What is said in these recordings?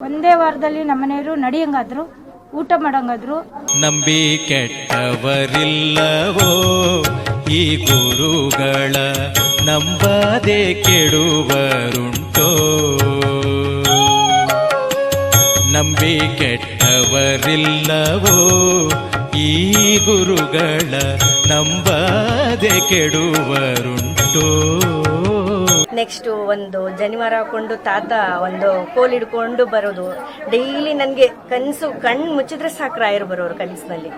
ಒಂದೇ ವಾರದಲ್ಲಿ ನಮ್ಮನೆಯವರು ನಡಿಯಂಗಾದ್ರು, ಊಟ ಮಾಡಂಗಾದ್ರು. ನಂಬಿ ಕೆಟ್ಟವರಿಲ್ಲವೋ ಈ ಗುರುಗಳ ನಂಬದೆ ಕೆಡುವರುಂಟೋ? ನಂಬಿ ಕೆಟ್ಟವರಿಲ್ಲವೋ ಈ ಗುರುಗಳ ನಂಬದೆ ಕೆಡುವರುಂಟೋ? ನೆಕ್ಸ್ಟ್ ಒಂದು ಜನಿವಾರ ಹಾಕೊಂಡು ತಾತ ಒಂದು ಕೋಲ್ ಹಿಡ್ಕೊಂಡು ಬರೋದು. ಡೈಲಿ ನನಗೆ ಕನಸು ಕಣ್ಣು ಮುಚ್ಚಿದ್ರೆ ಸಾಕು ರಾಯರು ಬರೋರು ಕನಸಿನಲ್ಲಿ.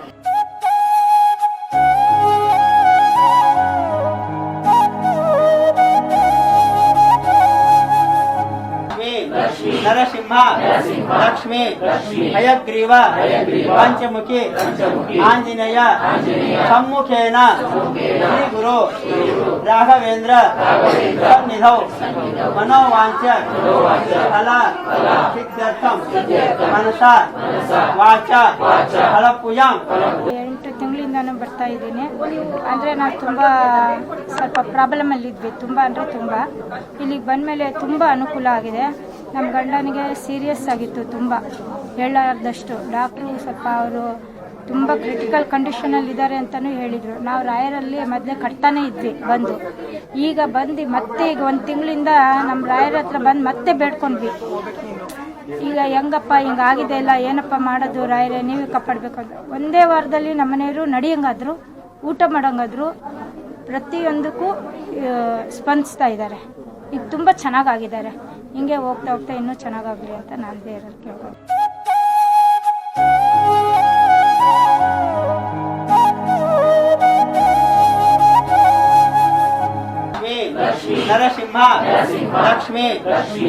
ನರಸಿಂಹ, ಲಕ್ಷ್ಮೀ, ಹಯಗ್ರೀವ, ಪಂಚಮುಖಿ, ಆಂಜನೇಯ, ಸಮ್ಮುಖೇನ ಶ್ರೀ ಗುರು ರಾಘವೇಂದ್ರ, ಸನ್ನಿಧೌ ಮನೋವಾಂಚ ಫಲ, ಸಿದ್ಧರ್ಥಂ, ಮನಸ, ವಾಚ, ಫಲಪೂಜ. ಎಂಟು ಬರ್ತಾ ಇದ್ದೀನಿ. ಅಂದರೆ ನಾನು ತುಂಬ ಸ್ವಲ್ಪ ಪ್ರಾಬ್ಲಮಲ್ಲಿದ್ವಿ ತುಂಬ ಅಂದರೆ ತುಂಬ. ಇಲ್ಲಿಗೆ ಬಂದಮೇಲೆ ತುಂಬ ಅನುಕೂಲ ಆಗಿದೆ. ನಮ್ಮ ಗಂಡನಿಗೆ ಸೀರಿಯಸ್ ಆಗಿತ್ತು ತುಂಬ. ಹೇಳಲಾರ್ದಷ್ಟು ಡಾಕ್ಟ್ರು ಸ್ವಲ್ಪ ಅವರು ತುಂಬ ಕ್ರಿಟಿಕಲ್ ಕಂಡೀಷನಲ್ಲಿ ಇದ್ದಾರೆ ಅಂತಲೂ ಹೇಳಿದರು. ನಾವು ರಾಯರಲ್ಲಿ ಮೊದಲೇ ಕಟ್ತಾನೇ ಇದ್ವಿ, ಬಂದು. ಈಗ ಬಂದು ಮತ್ತೆ ಈಗ ಒಂದು ತಿಂಗಳಿಂದ ನಮ್ಮ ರಾಯರ ಹತ್ರ ಬಂದು ಮತ್ತೆ ಬೇಡ್ಕೊಂಡ್ವಿ. ಈಗ ಹೆಂಗಪ್ಪ ಹಿಂಗಾಗಿದೆ ಇಲ್ಲ ಏನಪ್ಪ ಮಾಡೋದು ರಾಯರೇ, ನೀವೇ ಕಾಪಾಡಬೇಕು ಅಂತ. ಒಂದೇ ವಾರದಲ್ಲಿ ನಮ್ಮನೆಯವರು ನಡಿಯಂಗಾದ್ರು, ಊಟ ಮಾಡೋಂಗಾದ್ರು, ಪ್ರತಿಯೊಂದಕ್ಕೂ ಸ್ಪಂದಿಸ್ತಾ ಇದ್ದಾರೆ. ಈಗ ತುಂಬ ಚೆನ್ನಾಗಾಗಿದ್ದಾರೆ. ಹಿಂಗೆ ಹೋಗ್ತಾ ಹೋಗ್ತಾ ಇನ್ನೂ ಚೆನ್ನಾಗಾಗಲಿ ಅಂತ ನಾನು ದೇವರಲ್ಲಿ ಕೇಳ್ಬೋದು ಲಕ್ಷ್ಮೀ ನರಸಿಂಹ ಲಕ್ಷ್ಮೀ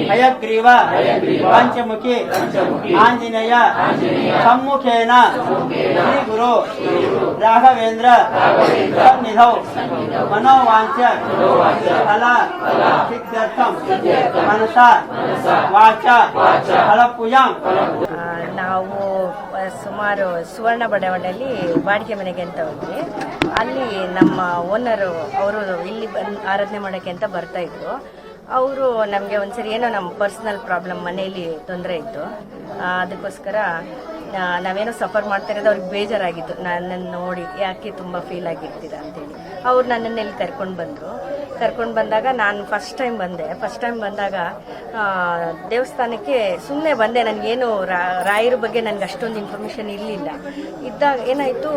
ಹಯಗ್ರೀವ ಪಂಚಮುಖಿ ಆಂಜನೇಯ ಸಮ್ಮುಖೇನ ಶ್ರೀ ಗುರು ರಾಘವೇಂದ್ರ ಸನ್ನಿಧೌ ಮನೋವಾಂಚ ಫಲ ಸಿದ್ಧರ್ಥಂ ಮನಸ ವಾಚ ಫಲಪೂಜಾಂ ಆ, ನಾವು ಸುಮಾರು ಸುವರ್ಣ ಬಡಾವಣೆಯಲ್ಲಿ ಬಾಡಿಗೆ ಮನೆಗೆ ಅಂತ ಹೋದ್ವಿ. ಅಲ್ಲಿ ನಮ್ಮ ಓನರು ಅವರು ಇಲ್ಲಿ ಬಂದು ಆರಾಧನೆ ಮಾಡೋಕ್ಕೆ ಅಂತ ಬರ್ತಾ ಇದ್ರು. ಅವರು ನಮಗೆ ಒಂದ್ಸರಿ ಏನೋ ನಮ್ಮ ಪರ್ಸ್ನಲ್ ಪ್ರಾಬ್ಲಮ್ ಮನೆಯಲ್ಲಿ ತೊಂದರೆ ಇತ್ತು. ಅದಕ್ಕೋಸ್ಕರ ನಾವೇನೋ ಸಫರ್ ಮಾಡ್ತಾ ಇರೋದು ಅವ್ರಿಗೆ ಬೇಜಾರಾಗಿತ್ತು. ನನ್ನನ್ನು ನೋಡಿ, ಯಾಕೆ ತುಂಬ ಫೀಲ್ ಆಗಿರ್ತೀರಾ ಅಂತೇಳಿ. ಅವ್ರು ನನ್ನನ್ನು ಇಲ್ಲಿ ಕರ್ಕೊಂಡು ಬಂದರು. ಕರ್ಕೊಂಡು ಬಂದಾಗ ನಾನು ಫಸ್ಟ್ ಟೈಮ್ ಬಂದೆ. ಫಸ್ಟ್ ಟೈಮ್ ಬಂದಾಗ ದೇವಸ್ಥಾನಕ್ಕೆ ಸುಮ್ಮನೆ ಬಂದೆ. ನನಗೇನು ರಾಯರ ಬಗ್ಗೆ ನನಗೆ ಅಷ್ಟೊಂದು ಇನ್ಫಾರ್ಮೇಷನ್ ಇರಲಿಲ್ಲ. ಇದ್ದಾಗ ಏನಾಯಿತು,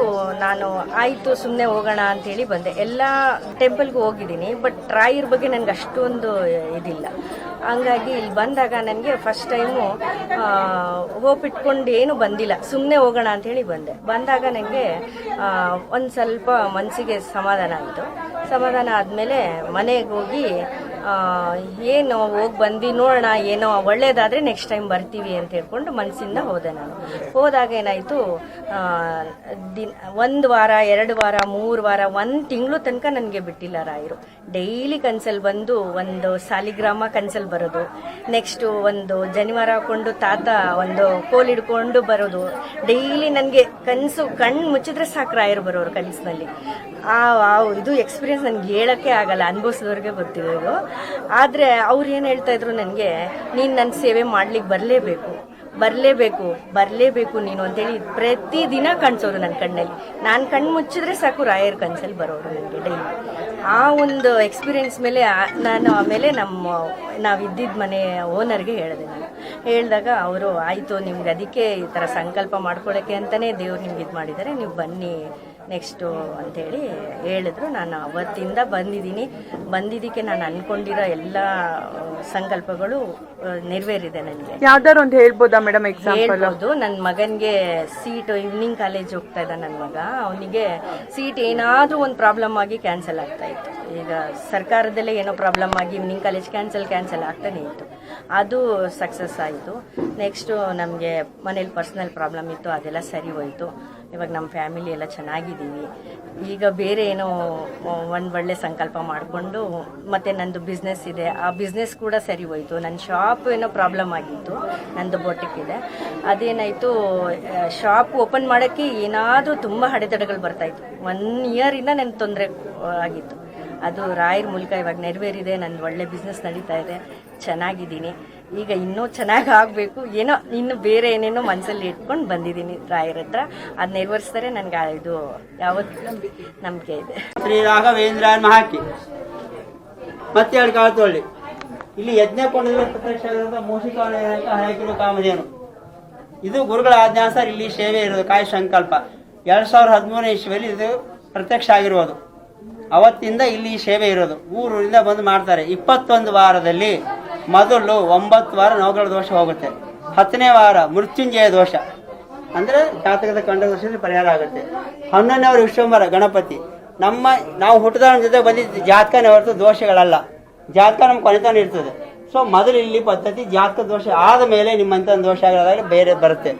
ನಾನು ಆಯಿತು ಸುಮ್ಮನೆ ಹೋಗೋಣ ಅಂತೇಳಿ ಬಂದೆ. ಎಲ್ಲ ಟೆಂಪಲ್ಗೂ ಹೋಗಿದ್ದೀನಿ ಬಟ್ ರಾಯರ ಬಗ್ಗೆ ನನಗೆ ಅಷ್ಟೊಂದು ಇದಿಲ್ಲ. ಹಂಗಾಗಿ ಇಲ್ಲಿ ಬಂದಾಗ ನನಗೆ ಫಸ್ಟ್ ಟೈಮು ಹೋಪ್ ಇಟ್ಕೊಂಡು ಏನು ಬಂದಿಲ್ಲ. ಸುಮ್ಮನೆ ಹೋಗೋಣ ಅಂತೇಳಿ ಬಂದೆ. ಬಂದಾಗ ನನಗೆ ಒಂದು ಸ್ವಲ್ಪ ಮನಸ್ಸಿಗೆ ಸಮಾಧಾನ ಆಯಿತು. ಸಮಾಧಾನ ಆದಮೇಲೆ ಮನೆಗೆ ಹೋಗಿ ಏನು ಹೋಗಿ ಬಂದು ನೋಡೋಣ, ಏನೋ ಒಳ್ಳೇದಾದರೆ ನೆಕ್ಸ್ಟ್ ಟೈಮ್ ಬರ್ತೀವಿ ಅಂತ ಹೇಳ್ಕೊಂಡು ಮನಸ್ಸಿಂದ ಹೋದೆ ನಾನು. ಹೋದಾಗ ಏನಾಯಿತು ದಿನ, ಒಂದು ವಾರ, ಎರಡು ವಾರ, ಮೂರು ವಾರ, ಒಂದು ತಿಂಗಳು ತನಕ ನನಗೆ ಬಿಟ್ಟಿಲ್ಲ ರಾಯರು. ಡೈಲಿ ಕನ್ಸಲ್ ಬಂದು ಒಂದು ಸಾಲಿಗ್ರಾಮ ಕನ್ಸಲ್ ಬರೋದು. ನೆಕ್ಸ್ಟು ಒಂದು ಜನಿವಾರ ಹಾಕೊಂಡು ತಾತ ಒಂದು ಕೋಲ್ ಹಿಡ್ಕೊಂಡು ಬರೋದು. ಡೈಲಿ ನನಗೆ ಕನಸು ಕಣ್ಣು ಮುಚ್ಚಿದ್ರೆ ಸಾಕು ರಾಯರು ಬರೋರು ಕನಸಿನಲ್ಲಿ. ಆ ಇದು ಎಕ್ಸ್ಪೀರಿಯನ್ಸ್ ನನಗೆ ಹೇಳೋಕ್ಕೆ ಆಗಲ್ಲ, ಅನುಭವಿಸಿದವ್ರಿಗೆ ಗೊತ್ತಿರೋದು. ಆದರೆ ಅವ್ರು ಏನು ಹೇಳ್ತಾ ಇದ್ರು ನನಗೆ ನೀನು ನನ್ನ ಸೇವೆ ಮಾಡ್ಲಿಕ್ಕೆ ಬರಲೇಬೇಕು. ಬರಲೇಬೇಕು ಬರಲೇಬೇಕು ನೀನು ಅಂತೇಳಿ ಪ್ರತಿದಿನ ಕಾಣಿಸೋರು ನನ್ನ ಕಣ್ಣಲ್ಲಿ. ನಾನು ಕಣ್ಣು ಮುಚ್ಚಿದ್ರೆ ಸಾಕು ರಾಯರ್ ಕನ್ಸಲ್ಲಿ ಬರೋರು ನನಗೆ ಡೈಲಿ ಆ ಒಂದು ಎಕ್ಸ್ಪೀರಿಯನ್ಸ್ ಮೇಲೆ ನಾನು ಆಮೇಲೆ ನಮ್ಮ ನಾವು ಇದ್ದಿದ್ದ ಮನೆ ಓನರ್ಗೆ ಹೇಳಿದೆ ನಾನು. ಹೇಳಿದಾಗ ಅವರು, ಆಯಿತು, ನಿಮ್ಗೆ ಅದಕ್ಕೆ ಈ ಥರ ಸಂಕಲ್ಪ ಮಾಡ್ಕೊಳ್ಳೋಕ್ಕೆ ಅಂತಲೇ ದೇವ್ರು ನಿಮ್ಗೆ ಇದು ಮಾಡಿದ್ದಾರೆ ನೀವು ಬನ್ನಿ ನೆಕ್ಸ್ಟು ಅಂಥೇಳಿ ಹೇಳಿದ್ರು. ನಾನು ಅವತ್ತಿಂದ ಬಂದಿದ್ದೀನಿ. ಬಂದಿದ್ದಕ್ಕೆ ನಾನು ಅಂದ್ಕೊಂಡಿರೋ ಎಲ್ಲ, ಸಂಕಲ್ಪಗಳು ನೆರವೇರಿದೆ ನನಗೆ. ಯಾವ್ದಾರು ಒಂದು ಹೇಳ್ಬೋದಾ ಮೇಡಮ್ ಎಕ್ಸಾಂಪಲ್ ಹೇಳ್ಬೋದು. ನನ್ನ ಮಗನಿಗೆ ಸೀಟ್ ಈವ್ನಿಂಗ್ ಕಾಲೇಜ್ ಹೋಗ್ತಾ ಇದ್ದ ನನ್ನ ಮಗ. ಅವನಿಗೆ ಸೀಟ್ ಏನಾದರೂ ಒಂದು ಪ್ರಾಬ್ಲಮ್ ಆಗಿ ಕ್ಯಾನ್ಸಲ್ ಆಗ್ತಾ ಇತ್ತು. ಈಗ ಸರ್ಕಾರದಲ್ಲೇ ಏನೋ ಪ್ರಾಬ್ಲಮ್ ಆಗಿ ಈವ್ನಿಂಗ್ ಕಾಲೇಜ್ ಕ್ಯಾನ್ಸಲ್ ಕ್ಯಾನ್ಸಲ್ ಆಗ್ತಾನೆ ಇತ್ತು ಅದು ಸಕ್ಸಸ್ ಆಯಿತು. ನೆಕ್ಸ್ಟು ನಮಗೆ ಮನೇಲಿ ಪರ್ಸ್ನಲ್ ಪ್ರಾಬ್ಲಮ್ ಇತ್ತು, ಅದೆಲ್ಲ ಸರಿ ಹೋಯಿತು. ಇವಾಗ ನಮ್ಮ ಫ್ಯಾಮಿಲಿ ಎಲ್ಲ ಚೆನ್ನಾಗಿದ್ದೀವಿ. ಈಗ ಬೇರೆ ಏನೋ ಒಂದು ಒಳ್ಳೆ ಸಂಕಲ್ಪ ಮಾಡಿಕೊಂಡು ಮತ್ತು ನಂದು ಬಿಸ್ನೆಸ್ ಇದೆ. ಆ ಬಿಸ್ನೆಸ್ ಕೂಡ ಸರಿ ಹೋಯಿತು. ನನ್ನ ಶಾಪ್ ಏನೋ ಪ್ರಾಬ್ಲಮ್ ಆಗಿತ್ತು. ನಂದು ಬೊಟಿಕ್ ಇದೆ. ಅದೇನಾಯಿತು ಶಾಪ್ ಓಪನ್ ಮಾಡೋಕ್ಕೆ ಏನಾದರೂ ತುಂಬ ಅಡೆತಡೆಗಳು ಬರ್ತಾಯಿತ್ತು ಒನ್ ಇಯರಿಂದ ನನ್ನ ತೊಂದರೆ ಆಗಿತ್ತು. ಅದು ರಾಯರ್ ಮೂಲಕ ಇವಾಗ ನೆರವೇರಿದೆ. ನನ್ನ ಒಳ್ಳೆ ಬಿಸ್ನೆಸ್ ನಡೀತಾ ಇದೆ. ಚೆನ್ನಾಗಿದ್ದೀನಿ. ಈಗ ಇನ್ನೂ ಚೆನ್ನಾಗಿ ಆಗಬೇಕು. ಏನೋ ಇನ್ನು ಬೇರೆ ಏನೇನೋ ಮನಸ್ಸಲ್ಲಿ ಇಟ್ಕೊಂಡು ಬಂದಿದ್ದೀನಿ ರಾಯರ ಹತ್ರ. ಅದು ನೆರವೇರಿಸ್ತಾರೆ ನನಗೆ ಇದು ಯಾವತ್ತು ನಂಬಿಕೆ ಇದೆ. ಶ್ರೀ ರಾಘವೇಂದ್ರ ಮಹಾಕಿ. ಮತ್ತೆ ಎರಡು ಕಾಲ ತೊಳ್ಳಿ ಇಲ್ಲಿ ಯಜ್ಞ ಹಾಕಿರೋ ಕಾಮಧೇನು. ಇದು ಗುರುಗಳ ಆಜ್ಞಾ ಸರ್, ಇಲ್ಲಿ ಸೇವೆ ಇರೋದು, ಕಾಯ ಸಂಕಲ್ಪ. ಎರಡು ಸಾವಿರದ ಹದಿಮೂರನೇ ಇಸ್ವಿಯಲ್ಲಿ ಇದು ಪ್ರತ್ಯಕ್ಷ ಆಗಿರುವುದು ಅವತ್ತಿಂದ ಇಲ್ಲಿ ಸೇವೆ ಇರೋದು. ಊರೂರಿಂದ ಬಂದು ಮಾಡ್ತಾರೆ. ಇಪ್ಪತ್ತೊಂದು ವಾರದಲ್ಲಿ ಮೊದಲು ಒಂಬತ್ತು ವಾರ ನವಗ್ರಹ ದೋಷ ಹೋಗುತ್ತೆ. ಹತ್ತನೇ ವಾರ ಮೃತ್ಯುಂಜಯ ದೋಷ. ಅಂದ್ರೆ ಜಾತಕದ ಕಂಡ ದೋಷದಲ್ಲಿ ಪರಿಹಾರ ಆಗುತ್ತೆ. ಹನ್ನೊಂದನೇ ವಾರ ವಿಶ್ವಂಬರ ಗಣಪತಿ. ನಮ್ಮ, ನಾವು ಹುಟ್ಟಿದ ಜೊತೆ ಬಂದಿದ್ದು ಜಾತಕನೇ ಹೊರತು ದೋಷಗಳಲ್ಲ. ಜಾತಕ ನಮ್ಮ ಕೊನೆತನ ಇರ್ತದೆ. ಸೊ ಮೊದಲು ಇಲ್ಲಿ ಪದ್ಧತಿ ಜಾತಕ ದೋಷ ಆದ ಮೇಲೆ ನಿಮ್ಮಂತ ದೋಷ ಆಗಿರೋದಾಗ ಬೇರೆ ಬರುತ್ತೆ.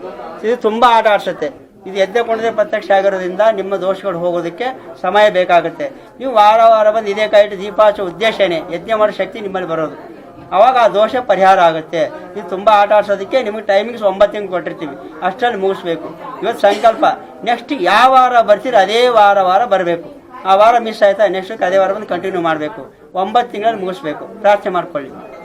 ಇದು ತುಂಬಾ ಆಟ ಆಡಿಸುತ್ತೆ. ಇದು ಎದ್ದೆ ಕೊಂಡದೆ ಪ್ರತ್ಯಕ್ಷ ಆಗಿರೋದ್ರಿಂದ ನಿಮ್ಮ ದೋಷಗಳು ಹೋಗೋದಕ್ಕೆ ಸಮಯ ಬೇಕಾಗುತ್ತೆ. ನೀವು ವಾರ ವಾರ ಬಂದು ಇದೇ ಕಾಯಿಟ್ಟು ದೀಪಾಚ ಉದ್ದೇಶನೇ. ಯಜ್ಞ ಮಾಡೋ ಶಕ್ತಿ ನಿಮ್ಮಲ್ಲಿ ಬರೋದು. ಅವಾಗ ಆ ದೋಷ ಪರಿಹಾರ ಆಗುತ್ತೆ. ಇದು ತುಂಬ ಆಟ ಆಡ್ಸೋದಕ್ಕೆ ನಿಮಗೆ ಟೈಮಿಂಗ್ಸ್ ಒಂಬತ್ತು ತಿಂಗಳು ಕೊಟ್ಟಿರ್ತೀವಿ. ಅಷ್ಟರಲ್ಲಿ ಮುಗಿಸ್ಬೇಕು. ಇವತ್ತು ಸಂಕಲ್ಪ. ನೆಕ್ಸ್ಟ್ ಯಾವ ವಾರ ಬರ್ತೀರಿ ಅದೇ ವಾರ ವಾರ ಬರಬೇಕು. ಆ ವಾರ ಮಿಸ್ ಆಯ್ತಾ? ನೆಕ್ಸ್ಟ್ ಅದೇ ವಾರ ಬಂದು ಕಂಟಿನ್ಯೂ ಮಾಡಬೇಕು. ಒಂಬತ್ತು ತಿಂಗಳಲ್ಲಿ ಮುಗಿಸ್ಬೇಕು. ಪ್ರಾರ್ಥನೆ ಮಾಡ್ಕೊಳ್ಳಿ.